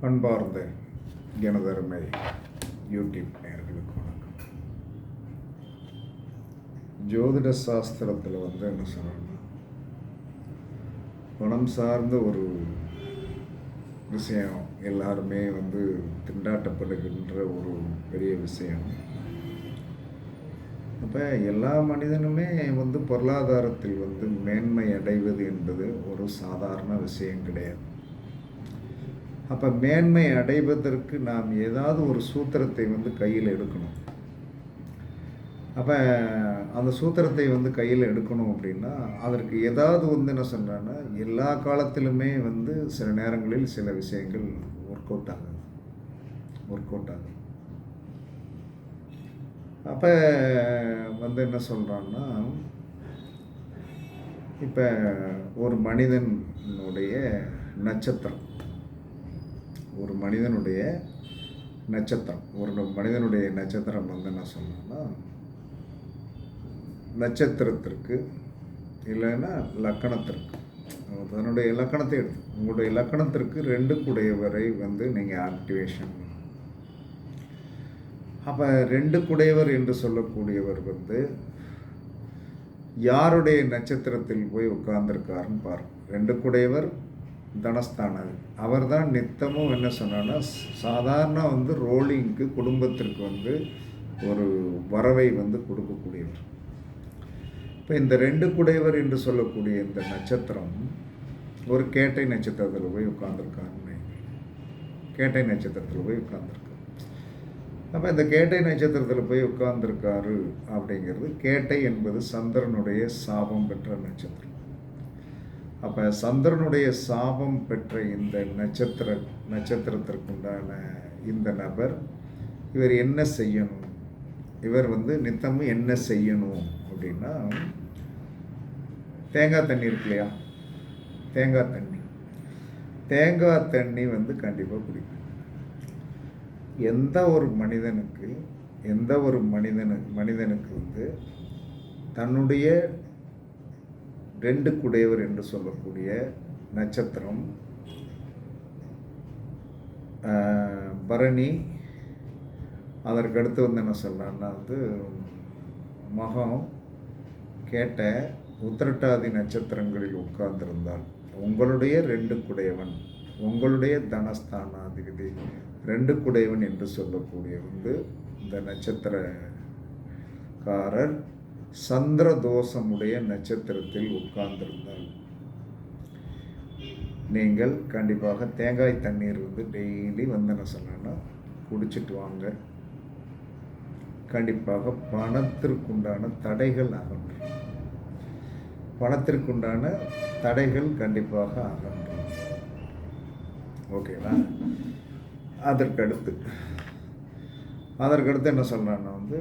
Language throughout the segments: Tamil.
அன்பார்ந்த எனதருமை யூடியூப் நேர்களுக்கு வணக்கம். ஜோதிட சாஸ்திரத்தில் வந்து என்ன சொல்லணும்னா பணம் சார்ந்த ஒரு விஷயம் எல்லாருமே வந்து திண்டாட்டப்படுகின்ற ஒரு பெரிய விஷயம். அப்போ எல்லா மனிதனுமே வந்து பொருளாதாரத்தில் வந்து மேன்மை அடைவது என்பது ஒரு சாதாரண விஷயம் கிடையாது. அப்போ மேன்மை அடைவதற்கு நாம் ஏதாவது ஒரு சூத்திரத்தை வந்து கையில் எடுக்கணும். அப்போ அந்த சூத்திரத்தை வந்து கையில் எடுக்கணும் அப்படின்னா அதற்கு ஏதாவது வந்து என்ன சொல்கிறேன்னா எல்லா காலத்திலுமே வந்து சில நேரங்களில் சில விஷயங்கள் ஒர்க் அவுட் ஆகுது. ஒர்க் அவுட் ஆகுது. அப்போ வந்து என்ன சொல்கிறான்னா இப்போ ஒரு மனிதனுடைய நட்சத்திரம். ஒரு மனிதனுடைய நட்சத்திரம் ஒரு மனிதனுடைய நட்சத்திரம் வந்து என்ன சொல்லணும்னா நட்சத்திரத்திற்கு இல்லைன்னா லக்கணத்திற்கு. தன்னுடைய இலக்கணத்தை எடுத்து உங்களுடைய இலக்கணத்திற்கு ரெண்டு குடையவரை வந்து நீங்கள் ஆக்டிவேஷன் அப்போ ரெண்டு குடையவர் என்று சொல்லக்கூடியவர் வந்து யாருடைய நட்சத்திரத்தில் போய் உட்கார்ந்துருக்காருன்னு பாருங்கள் ரெண்டு குடையவர் தனஸ்தானது. அவர் தான் நித்தமும் என்ன சொன்னான்னா சாதாரண வந்து ரோலிங்க்கு குடும்பத்திற்கு வந்து ஒரு வரவை வந்து கொடுக்கக்கூடியவர். இப்போ இந்த ரெண்டு குடையவர் என்று சொல்லக்கூடிய இந்த நட்சத்திரம் ஒரு கேட்டை நட்சத்திரத்தில் போய் உட்காந்துருக்காருன்னு கேட்டை நட்சத்திரத்தில் போய் உட்காந்துருக்காரு அப்போ இந்த கேட்டை நட்சத்திரத்தில் போய் உட்கார்ந்துருக்காரு அப்படிங்கிறது கேட்டை என்பது சந்திரனுடைய சாபம் பெற்ற நட்சத்திரம். அப்போ சந்திரனுடைய சாபம் பெற்ற இந்த நட்சத்திர நட்சத்திரத்திற்குண்டான இந்த நபர் இவர் என்ன செய்யணும்? இவர் வந்து நித்தமும் என்ன செய்யணும் அப்படின்னா தேங்காய் தண்ணி இருக்கு இல்லையா? தேங்காய் தண்ணி. தேங்காய் தண்ணி வந்து கண்டிப்பாக குடிக்கும் எந்த ஒரு மனிதனுக்கு எந்த ஒரு மனிதனு மனிதனுக்கு வந்து தன்னுடைய ரெண்டு குடையவர் என்று சொல்லக்கூடிய நட்சத்திரம் பரணி. அதற்கடுத்து வந்து என்ன சொல்லலான்னா வந்து மகம் கேட்ட உத்திரட்டாதி நட்சத்திரங்களில் உட்கார்ந்திருந்தால் உங்களுடைய ரெண்டு குடையவன் உங்களுடைய தனஸ்தானாதிபதி ரெண்டு குடையவன் என்று சொல்லக்கூடிய வந்து இந்த நட்சத்திரக்காரர். சந்திர தோஷமுடைய நட்சத்திரத்தில் உட்கார்ந்திருந்தால் நீங்கள் கண்டிப்பாக தேங்காய் தண்ணீர் வந்து டெய்லி வந்து என்ன சொன்னேன்னா குடிச்சிட்டு வாங்க. கண்டிப்பாக பணத்திற்குண்டான தடைகள் அகன்றும் பணத்திற்குண்டான தடைகள் கண்டிப்பாக அகன்றும் ஓகேவா? அதற்கடுத்து அதற்கடுத்து என்ன சொல்கிறான்னா வந்து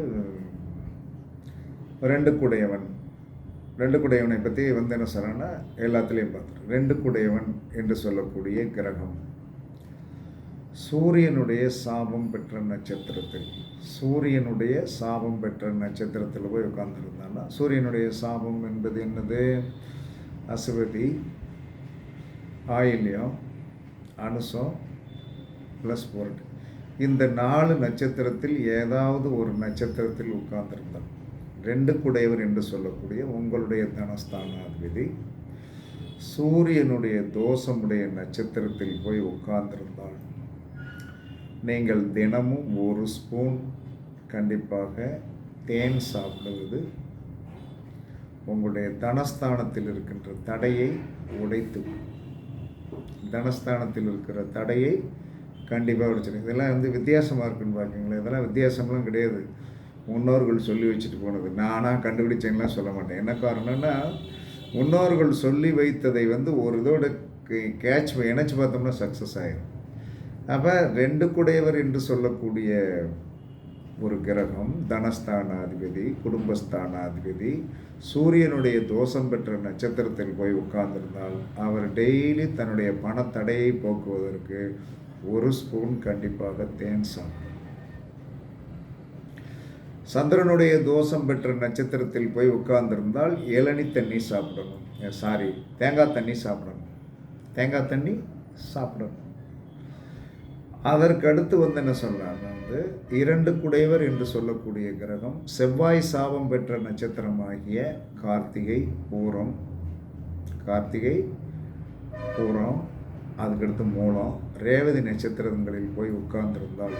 ரெண்டு குடையவன். ரெண்டு குடையவனை பற்றி வந்து என்ன சொல்கிறேன்னா எல்லாத்துலேயும் பார்த்துருக்கோம் ரெண்டு குடையவன் என்று சொல்லக்கூடிய கிரகம். சூரியனுடைய சாபம் பெற்ற நட்சத்திரத்தில் சூரியனுடைய சாபம் பெற்ற நட்சத்திரத்தில் போய் உட்காந்துருந்தான்னா சூரியனுடைய சாபம் என்பது என்னது? அசுவதி ஆயில்யம் அனுசம் ப்ளஸ் போர்ட். இந்த நாலு நட்சத்திரத்தில் ஏதாவது ஒரு நட்சத்திரத்தில் உட்கார்ந்துருந்தான். ரெண்டு குடையவர் என்று சொல்லக்கூடிய உங்களுடைய தனஸ்தானாதிபதி சூரியனுடைய தோஷமுடைய நட்சத்திரத்தில் போய் உட்கார்ந்திருந்தால் நீங்கள் தினமும் ஒரு ஸ்பூன் கண்டிப்பாக தேன் சாப்பிடுவது உங்களுடைய தனஸ்தானத்தில் இருக்கின்ற தடையை உடைத்து தனஸ்தானத்தில் இருக்கிற தடையை கண்டிப்பாக உடைச்சிடும். இதெல்லாம் வந்து வித்தியாசமாக இருக்குன்னு பார்க்குங்களேன் இதெல்லாம் வித்தியாசம்லாம் கிடையாது. முன்னோர்கள் சொல்லி வச்சுட்டு போனது. நானாக கண்டுபிடிச்சேன்லாம் சொல்ல மாட்டேன். என்ன காரணம்னா முன்னோர்கள் சொல்லி வைத்ததை வந்து ஒரு இதோட கேட்ச் இணைச்சி பார்த்தோம்னா சக்ஸஸ் ஆயிடும் அப்போ ரெண்டு குடையவர் என்று சொல்லக்கூடிய ஒரு கிரகம் தனஸ்தானாதிபதி குடும்பஸ்தானாதிபதி சூரியனுடைய தோஷம் பெற்ற நட்சத்திரத்தில் போய் உட்கார்ந்திருந்தால் அவர் டெய்லி தன்னுடைய பணத்தடையை போக்குவதற்கு ஒரு ஸ்பூன் கண்டிப்பாக தேன் சாப்பிடும். சந்திரனுடைய தோஷம் பெற்ற நட்சத்திரத்தில் போய் உட்கார்ந்திருந்தால் இளநி தண்ணி சாப்பிடணும். சாரி தேங்காய் தண்ணி சாப்பிடணும். தேங்காய் தண்ணி சாப்பிடணும். அதற்கு அடுத்து வந்து என்ன சொல்றாங்க வந்து இரண்டு குடைவர் என்று சொல்லக்கூடிய கிரகம் செவ்வாய் சாபம் பெற்ற நட்சத்திரமாகிய கார்த்திகை பூரம் கார்த்திகை பூரம் அதுக்கடுத்து மூலம் ரேவதி நட்சத்திரங்களில் போய் உட்கார்ந்திருந்தால்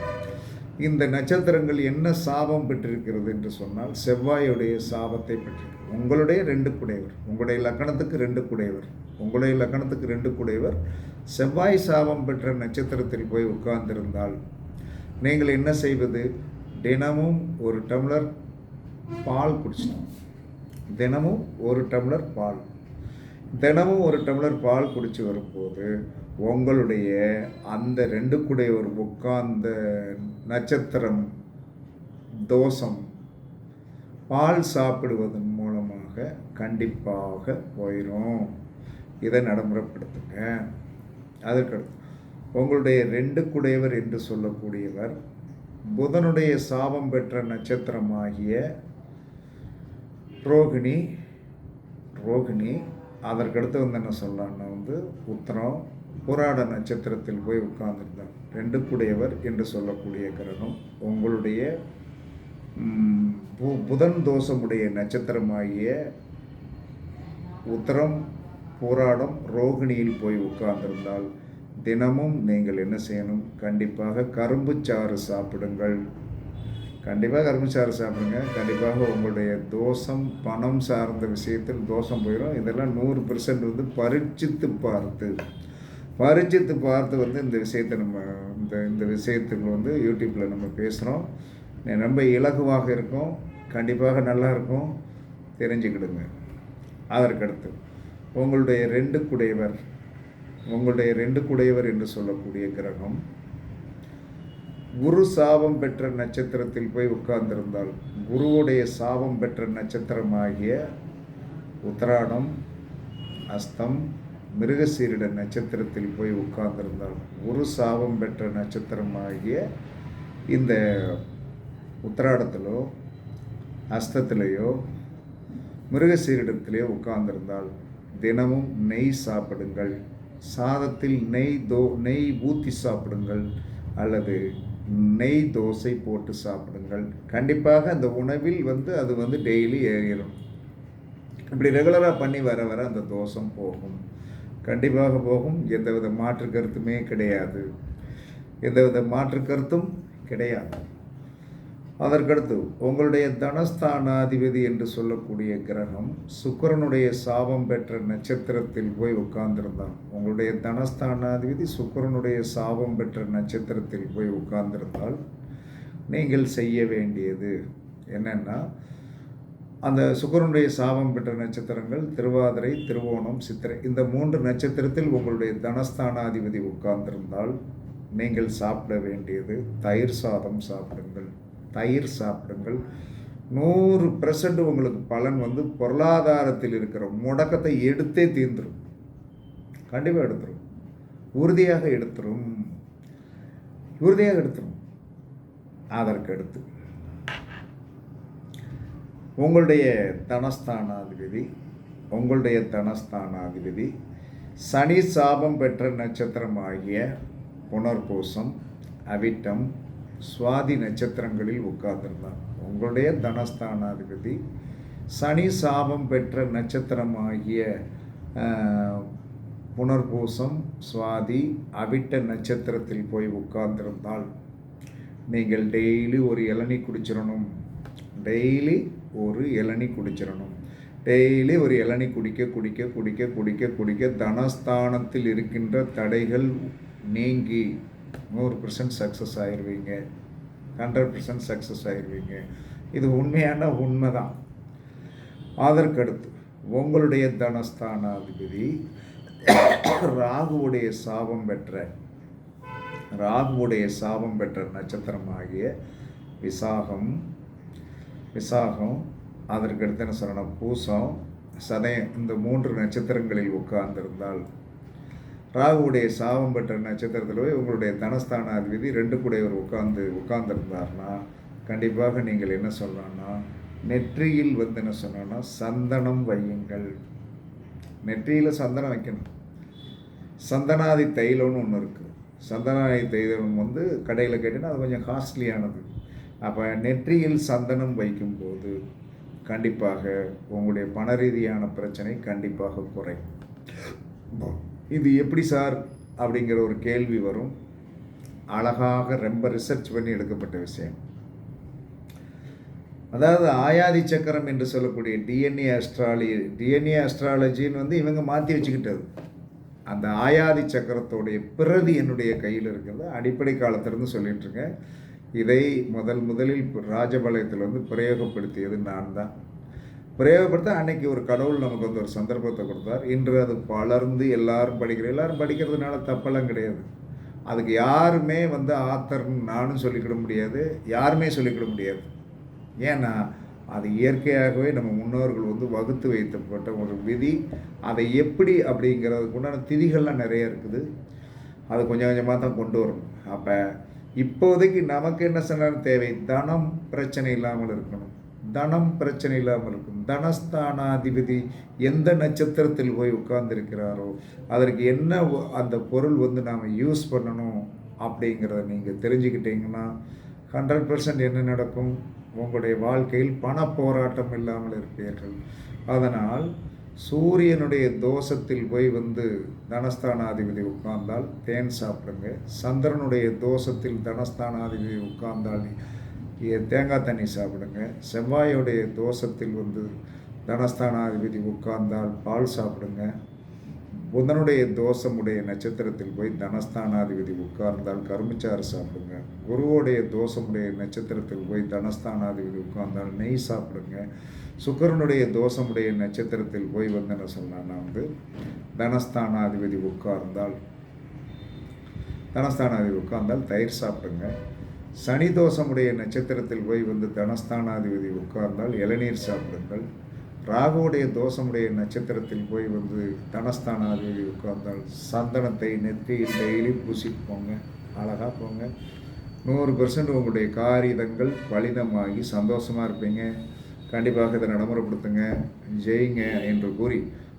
இந்த நட்சத்திரங்கள் என்ன சாபம் பெற்றிருக்கிறது என்று சொன்னால் செவ்வாயுடைய சாபத்தை பெற்றிருக்கு உங்களுடைய ரெண்டு குடைவர் உங்களுடைய லக்கணத்துக்கு ரெண்டு குடைவர் உங்களுடைய லக்கணத்துக்கு ரெண்டு குடைவர் செவ்வாய் சாபம் பெற்ற நட்சத்திரத்தில் போய் உட்கார்ந்திருந்தால் நீங்கள் என்ன செய்வது? தினமும் ஒரு டம்ளர் பால் குடிச்சிடணும். தினமும் ஒரு டம்ளர் பால். தினமும் ஒரு டம்ளர் பால் குடித்து வரும்போது உங்களுடைய அந்த ரெண்டு குடையவர் உட்கார்ந்த நட்சத்திரம் தோஷம் பால் சாப்பிடுவதன் மூலமாக கண்டிப்பாக போயிடும் இதை நடைமுறைப்படுத்துங்க. அதற்கடுத்து உங்களுடைய ரெண்டு குடையவர் என்று சொல்லக்கூடியவர் புதனுடைய சாபம் பெற்ற நட்சத்திரமாகிய ரோகிணி ரோகிணி அதற்கடுத்து வந்து என்ன சொல்லலாம்னா வந்து உத்தரம் போராட நட்சத்திரத்தில் போய் உட்கார்ந்துருந்தார். ரெண்டுக்குடையவர் என்று சொல்லக்கூடிய கிரகம் உங்களுடைய பு- புதன் தோஷமுடைய நட்சத்திரமாகிய உத்தரம் போராடம் ரோகிணியில் போய் உட்கார்ந்திருந்தால் தினமும் நீங்கள் என்ன செய்யணும்? கண்டிப்பாக கரும்புச்சாறு சாப்பிடுங்கள். கண்டிப்பாக கரும்புச்சாறு சாப்பிடுங்க. கண்டிப்பாக உங்களுடைய தோஷம் பணம் சார்ந்த விஷயத்தில் தோஷம் போயிடும் இதெல்லாம் நூறு பெர்சன்ட் வந்து பரீட்சித்து பார்த்து. பரீட்சித்து பார்த்து வந்து இந்த விஷயத்தை நம்ம இந்த இந்த விஷயத்துக்கு வந்து யூடியூப்பில் நம்ம பேசுகிறோம் ரொம்ப இலகுவாக இருக்கும். கண்டிப்பாக நல்லா இருக்கும். தெரிஞ்சுக்கிடுங்க. அதற்கடுத்து உங்களுடைய ரெண்டு குடையவர் உங்களுடைய ரெண்டு குடையவர் என்று சொல்லக்கூடிய கிரகம் குரு சாபம் பெற்ற நட்சத்திரத்தில் போய் உட்கார்ந்திருந்தால் குருவுடைய சாபம் பெற்ற நட்சத்திரமாகிய உத்திராடம் அஸ்தம் மிருகசீரிட நட்சத்திரத்தில் போய் உட்கார்ந்திருந்தால் குரு சாபம் பெற்ற நட்சத்திரமாகிய இந்த உத்திராடத்திலோ அஸ்தத்திலேயோ மிருகசீரிடத்திலேயோ உட்கார்ந்திருந்தால் தினமும் நெய் சாப்பிடுங்கள். சாதத்தில் நெய் தோ நெய் ஊற்றி சாப்பிடுங்கள். அல்லது நெய் தோசை போட்டு சாப்பிடுங்கள். கண்டிப்பாக அந்த உணவில் வந்து அது வந்து டெய்லி ஏறிடும். இப்படி ரெகுலராக பண்ணி வர வர அந்த தோஷம் போகும். கண்டிப்பாக போகும். எந்தவித மாற்று கருத்துமே கிடையாது. எந்தவித மாற்று கருத்தும் கிடையாது. அதற்கடுத்து உங்களுடைய தனஸ்தானாதிபதி என்று சொல்லக்கூடிய கிரகம் சுக்கிரனுடைய சாபம் பெற்ற நட்சத்திரத்தில் போய் உட்கார்ந்திருந்தான். உங்களுடைய தனஸ்தானாதிபதி சுக்கரனுடைய சாபம் பெற்ற நட்சத்திரத்தில் போய் உட்கார்ந்திருந்தால் நீங்கள் செய்ய வேண்டியது என்னென்னா அந்த சுக்கரனுடைய சாபம் பெற்ற நட்சத்திரங்கள் திருவாதிரை திருவோணம் சித்திரை இந்த மூன்று நட்சத்திரத்தில் உங்களுடைய தனஸ்தானாதிபதி உட்கார்ந்திருந்தால் நீங்கள் சாப்பிட வேண்டியது தயிர் சாதம் சாப்பிடுங்கள். தயிர் சாப்பிடுங்கள். நூறு பெர்சன்ட் உங்களுக்கு பலன் வந்து பொருளாதாரத்தில் இருக்கிற முடக்கத்தை எடுத்தே தீர்ந்துடும் கண்டிப்பாக எடுத்துரும். உறுதியாக எடுத்துரும். உறுதியாக எடுத்துரும். அதற்கு அடுத்து உங்களுடைய தனஸ்தானாதிபதி உங்களுடைய தனஸ்தானாதிபதி சனி சாபம் பெற்ற நட்சத்திரம் ஆகிய புனர்பூசம் அவிட்டம் சுவாதி நட்சத்திரங்களில் உட்கார்ந்திருந்தார். உங்களுடைய தனஸ்தானாதிபதி சனி சாபம் பெற்ற நட்சத்திரமாகிய புனர்பூசம் சுவாதி அவிட்ட நட்சத்திரத்தில் போய் உட்கார்ந்திருந்தால் நீங்கள் டெய்லி ஒரு இளநி குடிச்சிடணும். டெய்லி ஒரு இளநி குடிச்சிடணும். டெய்லி ஒரு இளநி குடிக்க குடிக்க குடிக்க குடிக்க குடிக்க தனஸ்தானத்தில் இருக்கின்ற தடைகள் நீங்கி நூறு பர்சன்ட் சக்ஸஸ் ஆயிடுவீங்க ஹண்ட்ரட் பர்சன்ட் சக்ஸஸ் ஆயிடுவீங்க இது உண்மையான உண்மை தான் அதற்கடுத்து உங்களுடைய தனஸ்தானாதிபதி ராகுவுடைய சாபம் பெற்ற ராகுவுடைய சாபம் பெற்ற நட்சத்திரமாகிய விசாகம் விசாகம் அதற்கடுத்து என்ன சொல்லணும். பூசம் சதயம் இந்த மூன்று நட்சத்திரங்களில் உட்கார்ந்திருந்தால் ராகுவுடைய சாபம் பெற்ற நட்சத்திரத்தில் போய் உங்களுடைய தனஸ்தானாதிபதி ரெண்டு கூடையவர் உட்கார்ந்து உட்கார்ந்துருந்தார்னா கண்டிப்பாக நீங்கள் என்ன சொல்லணும்னா நெற்றியில் வந்து என்ன சொன்னோன்னா சந்தனம் வையுங்கள். நெற்றியில் சந்தனம் வைக்கணும். சந்தனாதி தைலம்னு ஒன்று இருக்குது சந்தனாதி தைலம் வந்து கடையில் கேட்டிங்கன்னா அது கொஞ்சம் காஸ்ட்லியானது. அப்போ நெற்றியில் சந்தனம் வைக்கும்போது கண்டிப்பாக உங்களுடைய பண ரீதியான பிரச்சனை கண்டிப்பாக குறையும். இது எப்படி சார்? அப்படிங்கிற ஒரு கேள்வி வரும். அழகாக ரொம்ப ரிசர்ச் பண்ணி எடுக்கப்பட்ட விஷயம். அதாவது ஆயாதி சக்கரம் என்று சொல்லக்கூடிய டிஎன்ஏ அஸ்ட்ராலி டிஎன்ஏ அஸ்ட்ராலஜின்னு வந்து இவங்க மாற்றி வச்சுக்கிட்டது. அந்த ஆயாதி சக்கரத்தோடைய பிரதி என்னுடைய கையில் இருக்கிறது. அடிப்படை காலத்திலிருந்து சொல்லிட்டு இருக்கேன். இதை முதல் முதலில் ராஜபாளையத்தில் வந்து பிரயோகப்படுத்தியது நான் தான். பிரயோகப்படுத்த அன்னைக்கு ஒரு கடவுள் நமக்கு வந்து ஒரு சந்தர்ப்பத்தை கொடுத்தார். இன்று அது வளர்ந்து எல்லாரும் படிக்கிற எல்லாரும் படிக்கிறதுனால தப்பெல்லாம் கிடையாது. அதுக்கு யாருமே வந்து ஆத்தர்னு நானும் சொல்லிக்கிட முடியாது யாருமே சொல்லிக்கிட முடியாது. ஏன்னா அது இயற்கையாகவே நம்ம முன்னோர்கள் வந்து வகுத்து வைத்தப்பட்ட ஒரு விதி. அதை எப்படி அப்படிங்கிறதுக்கு உண்டான திதிகள்லாம் நிறைய இருக்குது. அது கொஞ்சம் கொஞ்சமாக தான் கொண்டு வரணும். அப்போ இப்போதைக்கு நமக்கு என்ன சொன்னாலும் தேவை? தனம் பிரச்சனை இல்லாமல் இருக்கணும். தனம் பிரச்சனை இல்லாமல் இருக்கும். தனஸ்தானாதிபதி எந்த நட்சத்திரத்தில் போய் உட்கார்ந்துருக்கிறாரோ அதற்கு என்ன ஒ- அந்த பொருள் வந்து நாம் யூஸ் பண்ணணும் அப்படிங்கிறத நீங்கள் தெரிஞ்சுக்கிட்டீங்கன்னா ஹண்ட்ரட் பர்சன்ட் என்ன நடக்கும்? உங்களுடைய வாழ்க்கையில் பண போராட்டம் இல்லாமல் இருப்பீர்கள். அதனால் சூரியனுடைய தோஷத்தில் போய் வந்து தனஸ்தானாதிபதி உட்கார்ந்தால் தேன் சாப்பிடுங்க. சந்திரனுடைய தோஷத்தில் தனஸ்தானாதிபதி உட்கார்ந்தால் இ- தேங்காய் தண்ணி சாப்பிடுங்க. செவ்வாயுடைய தோஷத்தில் வந்து தனஸ்தானாதிபதி உட்கார்ந்தால் பால் சாப்பிடுங்க. புதனுடைய தோஷமுடைய நட்சத்திரத்தில் போய் தனஸ்தானாதிபதி உட்கார்ந்தால் கரும்புச்சாறு சாப்பிடுங்க. குருவோடைய தோஷமுடைய நட்சத்திரத்தில் போய் தனஸ்தானாதிபதி உட்கார்ந்தால் நெய் சாப்பிடுங்க. சுக்கரனுடைய தோஷமுடைய நட்சத்திரத்தில் போய் வந்து என்ன சொன்னான்னா வந்து தனஸ்தானாதிபதி உட்கார்ந்தால் தனஸ்தானாதிபதி உட்கார்ந்தால் தயிர் சாப்பிடுங்க. சனி தோஷமுடைய நட்சத்திரத்தில் போய் வந்து தனஸ்தானாதிபதி உட்கார்ந்தால் இளநீர் சாப்பிடுங்கள். ராகுவுடைய தோஷமுடைய நட்சத்திரத்தில் போய் வந்து தனஸ்தானாதிபதி உட்கார்ந்தால் சந்தனத்தை நெத்தி டெய்லி பூசிட்டு போங்க. அழகாக போங்க. நூறு பெர்சன்ட் உங்களுடைய காரியங்கள் பலிதமாகி சந்தோஷமாக இருப்பீங்க. கண்டிப்பாக இதை நடைமுறைப்படுத்துங்க. ஜெயிங்க என்று கூறி